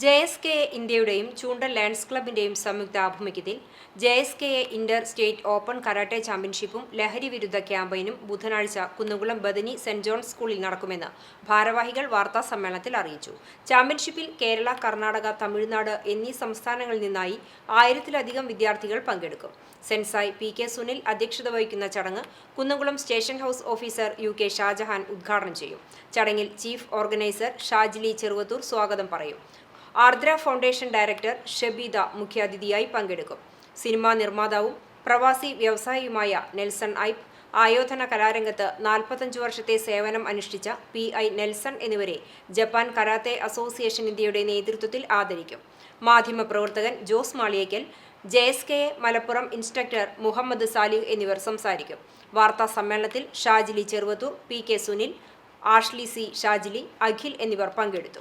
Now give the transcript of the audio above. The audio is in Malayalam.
ജെ എസ് കെ ഇന്ത്യയുടെയും ചൂണ്ടൽ ലയൺസ് ക്ലബിന്റെയും സംയുക്ത ആഭിമുഖ്യത്തിൽ J S K inter state open karate ചാമ്പ്യൻഷിപ്പും ലഹരി വിരുദ്ധ ക്യാമ്പയിനും ബുധനാഴ്ച കുന്നുകുളം ബദനി സെന്റ് ജോൺസ് സ്കൂളിൽ നടക്കുമെന്ന് ഭാരവാഹികൾ വാർത്താ സമ്മേളനത്തിൽ അറിയിച്ചു. ചാമ്പ്യൻഷിപ്പിൽ കേരള കർണാടക തമിഴ്നാട് എന്നീ സംസ്ഥാനങ്ങളിൽ നിന്നായി ആയിരത്തിലധികം വിദ്യാർത്ഥികൾ പങ്കെടുക്കും. സെൻസായി പി കെ സുനിൽ അധ്യക്ഷത വഹിക്കുന്ന ചടങ്ങ് Kunnamkulam station house officer U K Shajahan ഉദ്ഘാടനം ചെയ്യും. ചടങ്ങിൽ ചീഫ് ഓർഗനൈസർ ഷാജിലി ചെറുവത്തൂർ സ്വാഗതം പറയും. ആർദ്ര ഫൗണ്ടേഷൻ ഡയറക്ടർ ഷബീദ മുഖ്യാതിഥിയായി പങ്കെടുക്കും. സിനിമാ നിർമ്മാതാവും പ്രവാസി വ്യവസായിയുമായ നെൽസൺ ഐപ്പ് ആയോധന കലാരംഗത്ത് നാൽപ്പത്തഞ്ച് വർഷത്തെ സേവനം അനുഷ്ഠിച്ച പി ഐ നെൽസൺ എന്നിവരെ ജപ്പാൻ കരാത്തെ അസോസിയേഷൻ ഇന്ത്യയുടെ നേതൃത്വത്തിൽ ആദരിക്കും. മാധ്യമപ്രവർത്തകൻ Jose Maliyekkal J S K Malappuram instructor Muhammad Salih എന്നിവർ സംസാരിക്കും. വാർത്താ സമ്മേളനത്തിൽ Shajili Cheruvathur P K Sunil Ashley C Shajili Akhil എന്നിവർ പങ്കെടുത്തു.